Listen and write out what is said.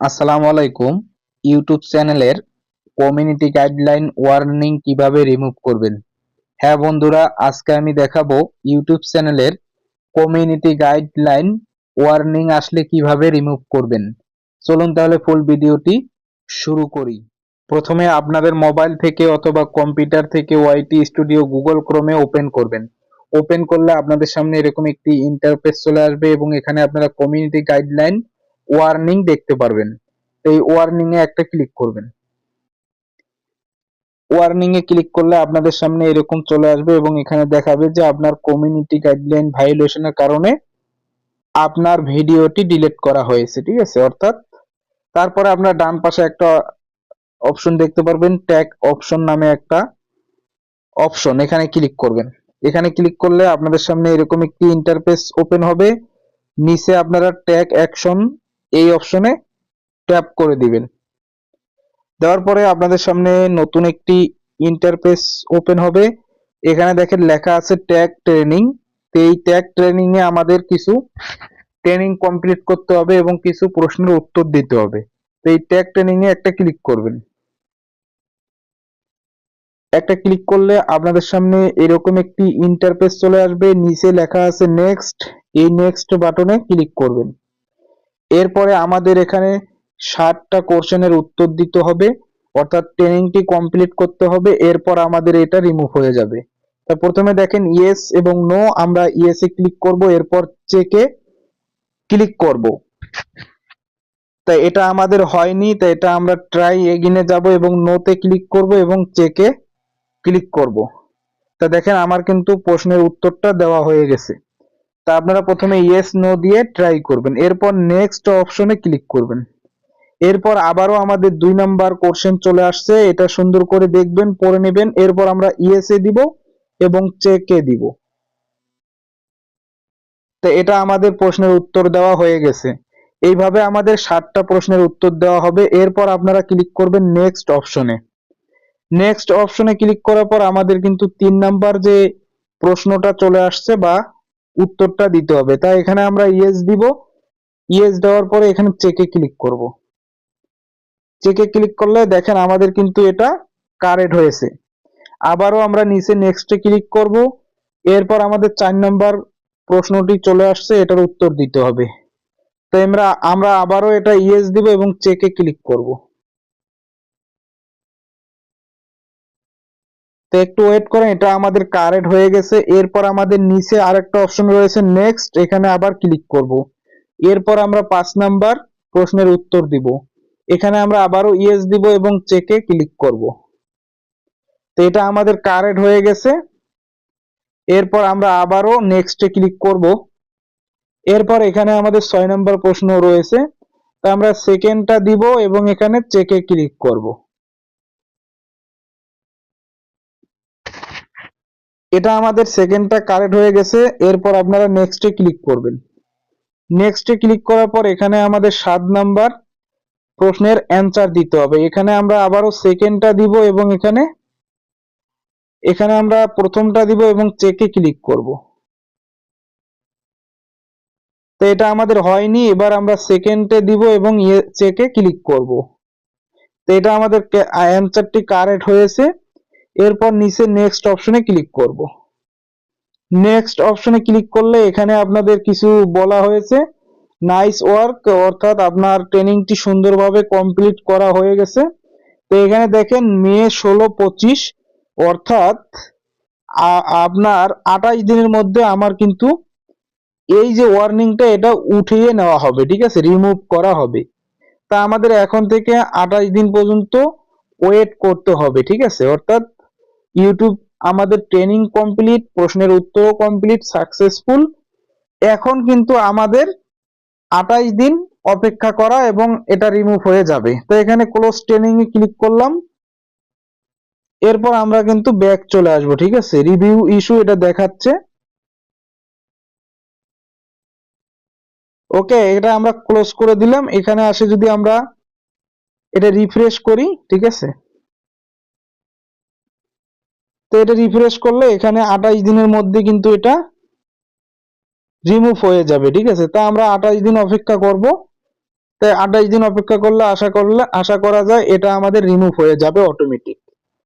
আসসালামু আলাইকুম। ইউটিউব চ্যানেলের কমিউনিটি গাইডলাইন ওয়ার্নিং কীভাবে রিমুভ করবেন? হ্যাঁ বন্ধুরা, আজকে আমি দেখাবো ইউটিউব চ্যানেলের কমিউনিটি গাইডলাইন ওয়ার্নিং আসলে কীভাবে রিমুভ করবেন। চলুন তাহলে ফুল ভিডিওটি শুরু করি। প্রথমে আপনাদের মোবাইল থেকে অথবা কম্পিউটার থেকে ওয়াইটি স্টুডিও গুগল ক্রোমে ওপেন করবেন। ওপেন করলে আপনাদের সামনে এরকম একটি ইন্টারফেস চলে আসবে এবং এখানে আপনারা কমিউনিটি গাইডলাইন ওয়ার্নিং দেখতে পারবেন। এই ওয়ার্নিং এ একটা ক্লিক করবেন। ওয়ার্নিং এ ক্লিক করলে আপনাদের সামনে এরকম চলে আসবে এবং এখানে দেখাবে যে আপনার কমিউনিটি গাইডলাইন ভাইলেশনের কারণে আপনার ভিডিওটি ডিলিট করা হয়েছে, ঠিক আছে? অর্থাৎ তারপরে আপনার ডান পাশে একটা অপশন দেখতে পারবেন ট্যাগ অপশন নামে একটা অপশন এখানে ক্লিক করবেন। এখানে ক্লিক করলে আপনাদের সামনে এরকম একটি ইন্টারফেস ওপেন হবে। নিচে আপনারা ট্যাগ অ্যাকশন এই অপশনে ট্যাপ করে দিবেন। দেওয়ার পরে আপনাদের সামনে নতুন একটি ইন্টারফেস ওপেন হবে। এখানে দেখেন লেখা আছে ট্যাগ ট্রেনিং তো এই ট্যাগ ট্রেনিং এ আমাদের কিছু ট্রেনিং কমপ্লিট করতে হবে এবং কিছু প্রশ্নের উত্তর দিতে হবে। তো এই ট্যাগ ট্রেনিং এ একটা ক্লিক করবেন। একটা ক্লিক করলে আপনাদের সামনে এরকম একটি ইন্টারফেস চলে আসবে। নিচে লেখা আছে নেক্সট এই নেক্সট বাটনে ক্লিক করবেন। এরপরে আমাদের এখানে ষাটটা কোশ্চেনের উত্তর দিতে হবে, অর্থাৎ ট্রেনিংটি কমপ্লিট করতে হবে, এরপর আমাদের এটা রিমুভ হয়ে যাবে। তা প্রথমে দেখেন ইয়েস এবং নো আমরা ইয়েস ক্লিক করব, এরপর চেকে ক্লিক করব। তা এটা আমাদের হয়নি, তা এটা আমরা ট্রাই এগিনে যাব এবং নোতে ক্লিক করব এবং চেকে ক্লিক করব। তা দেখেন আমার কিন্তু প্রশ্নের উত্তরটা দেওয়া হয়ে গেছে। তা আপনারা প্রথমে ইয়েস নো দিয়ে ট্রাই করবেন। এরপর নেক্সট অপশনে ক্লিক করবেন। এরপর আবারও আমাদের দুই নাম্বার কোশ্চেন চলে আসছে। এটা সুন্দর করে দেখবেন, পড়ে নেবেন। এরপর আমরা ইয়েস দিব এবং চেকে দিব। তো এটা আমাদের প্রশ্নের উত্তর দেওয়া হয়ে গেছে। এইভাবে আমাদের সাতটা প্রশ্নের উত্তর দেওয়া হবে। এরপর আপনারা ক্লিক করবেন নেক্সট অপশনে নেক্সট অপশনে ক্লিক করার পর আমাদের কিন্তু তিন নাম্বার যে প্রশ্নটা চলে আসছে বা উত্তরটা দিতে হবে। তাই এখানে আমরা ইয়েস দিব। ইয়েস দেওয়ার পরে এখানে চেকে ক্লিক করব। চেকে ক্লিক করলে দেখেন আমাদের কিন্তু এটা কারেক্ট হয়েছে। আবারও আমরা নিচে নেক্সটে ক্লিক করব। এরপর আমাদের চার নাম্বার প্রশ্নটি চলে আসছে, এটার উত্তর দিতে হবে। তো আমরা আমরা আবারও এটা ইয়েস দিব এবং চেকে ক্লিক করব। তো একটু ওয়েট করেন, এটা আমাদের কারেক্ট হয়ে গেছে। এরপর আমাদের নিচে আরেকটা অপশন রয়েছে নেক্সট এখানে আবার ক্লিক করব। এরপর আমরা পাঁচ নাম্বার প্রশ্নের উত্তর দিব। এখানে আমরা আবারও ইয়েস দিব এবং চেকে ক্লিক করব। তো এটা আমাদের কারেক্ট হয়ে গেছে। এরপর আমরা আবারও নেক্সটে ক্লিক করব। এরপর এখানে আমাদের ছয় নম্বর প্রশ্ন রয়েছে। তা আমরা সেকেন্ডটা দিব এবং এখানে চেকে ক্লিক করব। এটা আমাদের সেকেন্ডটা কারেক্ট হয়ে গেছে, এরপর আপনারা নেক্সটে ক্লিক করবেন। নেক্সটে ক্লিক করার পর এখানে আমাদের সাত নাম্বার প্রশ্নের অ্যান্সার দিতে হবে। এখানে আমরা আবারও সেকেন্ডটা দিব এবং এখানে এখানে আমরা প্রথমটা দিব এবং চেকে ক্লিক করব। তো এটা আমাদের হয়নি, এবার আমরা সেকেন্ডে দিব এবং চেকে ক্লিক করব। তো এটা আমাদের অ্যান্সারটি কারেক্ট হয়েছে। এরপর নিচে নেক্সট অপশনে ক্লিক করব। নেক্সট অপশনে ক্লিক করলে এখানে আপনাদের কিছু বলা হয়েছে। নাইস ওয়ার্ক অর্থাৎ আপনার ট্রেনিংটি সুন্দরভাবে কমপ্লিট করা হয়ে গেছে। তো এখানে দেখেন, মে ষোলো পঁচিশ, অর্থাৎ আপনার আঠাশ দিনের মধ্যে আমার কিন্তু এই যে ওয়ার্নিংটা এটা উঠিয়ে নেওয়া হবে, ঠিক আছে? রিমুভ করা হবে। তা আমাদের এখন থেকে আঠাশ দিন পর্যন্ত ওয়েট করতে হবে, ঠিক আছে? অর্থাৎ ইউটিউব আমাদের ট্রেনিং কমপ্লিট প্রশ্নের উত্তরও কমপ্লিট সাকসেসফুল এখন কিন্তু আমাদের আঠাশ দিন অপেক্ষা করা এবং এটা রিমুভ হয়ে যাবে। তো এখানে ক্লোজ ট্রেনিং এ ক্লিক করলাম। এরপর আমরা কিন্তু ব্যাক চলে আসব, ঠিক আছে? রিভিউ ইস্যু এটা দেখাচ্ছে। ওকে এটা আমরা ক্লোজ করে দিলাম। এখানে আসে যদি আমরা এটা রিফ্রেশ করি, ঠিক আছে? তো এটা রিফ্রেশ করলে এখানে আঠাশ দিনের মধ্যে কিন্তু এটা রিমুভ হয়ে যাবে, ঠিক আছে? তা আমরা আঠাশ দিন অপেক্ষা করব। তাই আঠাশ দিন অপেক্ষা করলে আশা করলে, আশা করা যায় এটা আমাদের রিমুভ হয়ে যাবে অটোমেটিক